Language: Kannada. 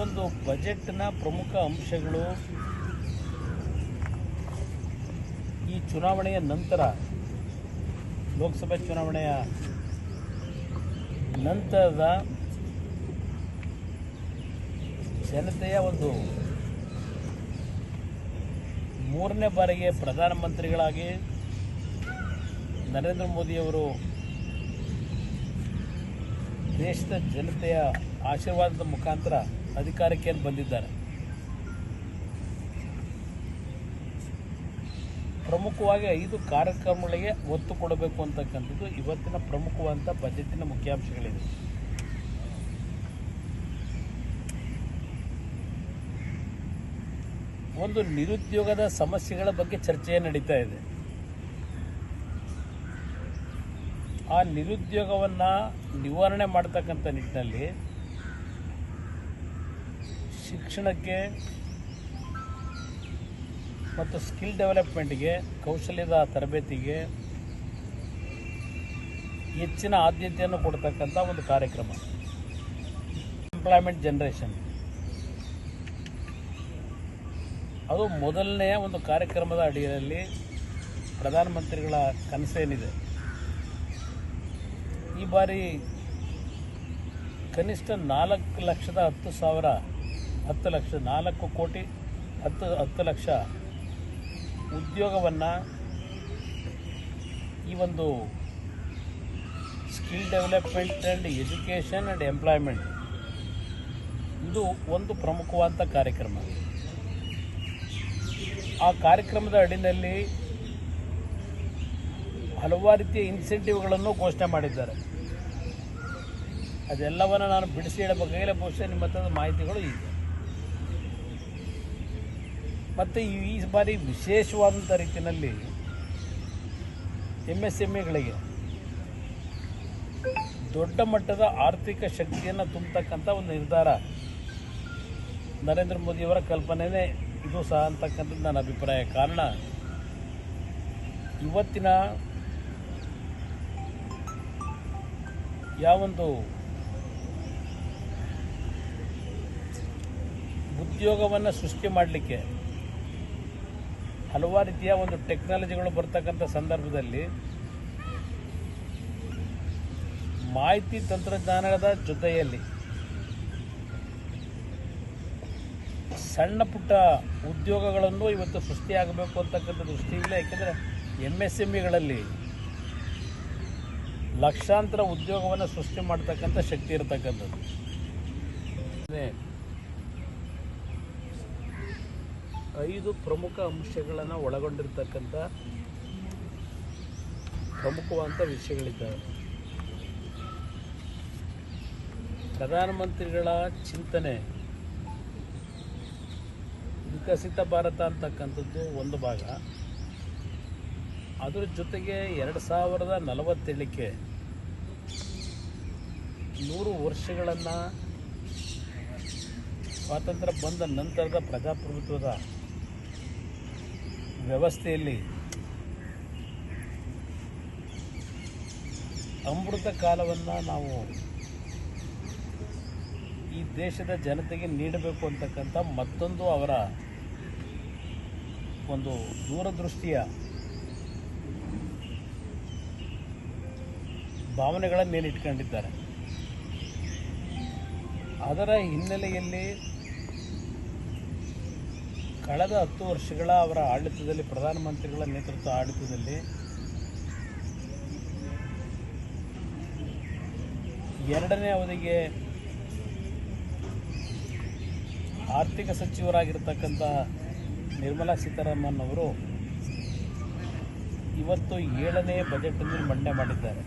ಒಂದು ಬಜೆಟ್ನ ಪ್ರಮುಖ ಅಂಶಗಳು ಈ ಚುನಾವಣೆಯ ನಂತರ, ಲೋಕಸಭೆ ಚುನಾವಣೆಯ ನಂತರದ ಜನತೆಯ ಒಂದು ಮೂರನೇ ಬಾರಿಗೆ ಪ್ರಧಾನಮಂತ್ರಿಗಳಾಗಿ ನರೇಂದ್ರ ಮೋದಿಯವರು ದೇಶದ ಜನತೆಯ ಆಶೀರ್ವಾದದ ಮುಖಾಂತರ ಅಧಿಕಾರಕ್ಕೆ ಬಂದಿದ್ದಾರೆ. ಪ್ರಮುಖವಾಗಿ ಐದು ಕಾರ್ಯಕ್ರಮಗಳಿಗೆ ಒತ್ತು ಕೊಡಬೇಕು ಅಂತಕ್ಕಂಥದ್ದು ಇವತ್ತಿನ ಪ್ರಮುಖವಾದಂಥ ಬಜೆಟಿನ ಮುಖ್ಯಾಂಶಗಳಿದೆ. ಒಂದು ನಿರುದ್ಯೋಗದ ಸಮಸ್ಯೆಗಳ ಬಗ್ಗೆ ಚರ್ಚೆ ನಡೀತಾ ಇದೆ. ಆ ನಿರುದ್ಯೋಗವನ್ನು ನಿವಾರಣೆ ಮಾಡ್ತಕ್ಕಂಥ ನಿಟ್ಟಿನಲ್ಲಿ ಶಿಕ್ಷಣಕ್ಕೆ ಮತ್ತು ಸ್ಕಿಲ್ ಡೆವಲಪ್ಮೆಂಟ್ಗೆ, ಕೌಶಲ್ಯದ ತರಬೇತಿಗೆ ಹೆಚ್ಚಿನ ಆದ್ಯತೆಯನ್ನು ಕೊಡ್ತಕ್ಕಂಥ ಒಂದು ಕಾರ್ಯಕ್ರಮ. ಎಂಪ್ಲಾಯ್ಮೆಂಟ್ ಜನ್ರೇಷನ್ ಅದು ಮೊದಲನೆಯ ಒಂದು ಕಾರ್ಯಕ್ರಮದ ಅಡಿಯಲ್ಲಿ ಪ್ರಧಾನಮಂತ್ರಿಗಳ ಕನಸೇನಿದೆ. ಈ ಬಾರಿ ಕನಿಷ್ಠ ನಾಲ್ಕು ಲಕ್ಷದ ಹತ್ತು ಸಾವಿರ ಹತ್ತು ಲಕ್ಷ ನಾಲ್ಕು ಕೋಟಿ, ಹತ್ತು ಹತ್ತು ಲಕ್ಷ ಉದ್ಯೋಗವನ್ನು ಈ ಒಂದು skill development and education and employment ಇದು ಒಂದು ಪ್ರಮುಖವಾದ ಕಾರ್ಯಕ್ರಮ. ಆ ಕಾರ್ಯಕ್ರಮದ ಅಡಿನಲ್ಲಿ ಹಲವಾರು ರೀತಿಯ ಇನ್ಸೆಂಟಿವ್ಗಳನ್ನು ಘೋಷಣೆ ಮಾಡಿದ್ದಾರೆ. ಅದೆಲ್ಲವನ್ನು ನಾನು ಬಿಡಿಸಿ ಹೇಳಬೇಕಾಗಿಲ್ಲ, ಬಹುಶಃ ನಿಮ್ಮ ಹತ್ರದ ಮಾಹಿತಿಗಳು ಇದೆ. ಮತ್ತು ಈ ಬಾರಿ ವಿಶೇಷವಾದಂಥ ರೀತಿಯಲ್ಲಿ ಎಂ ಎಸ್ ಎಂ ಎಗಳಿಗೆ ದೊಡ್ಡ ಮಟ್ಟದ ಆರ್ಥಿಕ ಶಕ್ತಿಯನ್ನು ತುಂಬತಕ್ಕಂಥ ಒಂದು ನಿರ್ಧಾರ ನರೇಂದ್ರ ಮೋದಿಯವರ ಕಲ್ಪನೆನೇ ಇದು ಸಹ ಅಂತಕ್ಕಂಥದ್ದು ನನ್ನ ಅಭಿಪ್ರಾಯ. ಕಾರಣ, ಇವತ್ತಿನ ಯಾವೊಂದು ಉದ್ಯೋಗವನ್ನು ಸೃಷ್ಟಿ ಮಾಡಲಿಕ್ಕೆ ಹಲವಾರು ರೀತಿಯ ಒಂದು ಟೆಕ್ನಾಲಜಿಗಳು ಬರ್ತಕ್ಕಂಥ ಸಂದರ್ಭದಲ್ಲಿ ಮಾಹಿತಿ ತಂತ್ರಜ್ಞಾನದ ಜೊತೆಯಲ್ಲಿ ಸಣ್ಣ ಪುಟ್ಟ ಉದ್ಯೋಗಗಳನ್ನು ಇವತ್ತು ಸೃಷ್ಟಿಯಾಗಬೇಕು ಅಂತಕ್ಕಂಥ ದೃಷ್ಟಿಯಿಂದ, ಯಾಕೆಂದರೆ ಎಂ ಎಸ್ ಎಂ ಇಗಳಲ್ಲಿ ಲಕ್ಷಾಂತರ ಉದ್ಯೋಗವನ್ನು ಸೃಷ್ಟಿ ಮಾಡ್ತಕ್ಕಂಥ ಶಕ್ತಿ ಇರತಕ್ಕಂಥದ್ದು ಅದೇ ಐದು ಪ್ರಮುಖ ಅಂಶಗಳನ್ನು ಒಳಗೊಂಡಿರ್ತಕ್ಕಂಥ ಪ್ರಮುಖವಾದಂಥ ವಿಷಯಗಳಿದ್ದಾವೆ. ಪ್ರಧಾನಮಂತ್ರಿಗಳ ಚಿಂತನೆ ವಿಕಸಿತ ಭಾರತ ಅಂತಕ್ಕಂಥದ್ದು ಒಂದು ಭಾಗ. ಅದರ ಜೊತೆಗೆ ಎರಡು ಸಾವಿರದ ನಲವತ್ತೇಳಕ್ಕೆ ನೂರು ವರ್ಷಗಳನ್ನು ಸ್ವಾತಂತ್ರ್ಯ ಬಂದ ನಂತರದ ಪ್ರಜಾಪ್ರಭುತ್ವದ ವ್ಯವಸ್ಥೆಯಲ್ಲಿ ಅಮೃತ ಕಾಲವನ್ನು ನಾವು ಈ ದೇಶದ ಜನತೆಗೆ ನೀಡಬೇಕು ಅಂತಕ್ಕಂಥ ಮತ್ತೊಂದು ಅವರ ಒಂದು ದೂರದೃಷ್ಟಿಯ ಭಾವನೆಗಳನ್ನು ಏನು ಇಟ್ಕೊಂಡಿದ್ದಾರೆ ಅದರ ಹಿನ್ನೆಲೆಯಲ್ಲಿ ಕಳೆದ ಹತ್ತು ವರ್ಷಗಳ ಅವರ ಆಡಳಿತದಲ್ಲಿ, ಪ್ರಧಾನಮಂತ್ರಿಗಳ ನೇತೃತ್ವ ಆಡಳಿತದಲ್ಲಿ ಎರಡನೇ ಅವಧಿಗೆ ಆರ್ಥಿಕ ಸಚಿವರಾಗಿರ್ತಕ್ಕಂಥ ನಿರ್ಮಲಾ ಸೀತಾರಾಮನ್ ಅವರು ಇವತ್ತು ಏಳನೇ ಬಜೆಟನ್ನು ಮಂಡನೆ ಮಾಡಿದ್ದಾರೆ.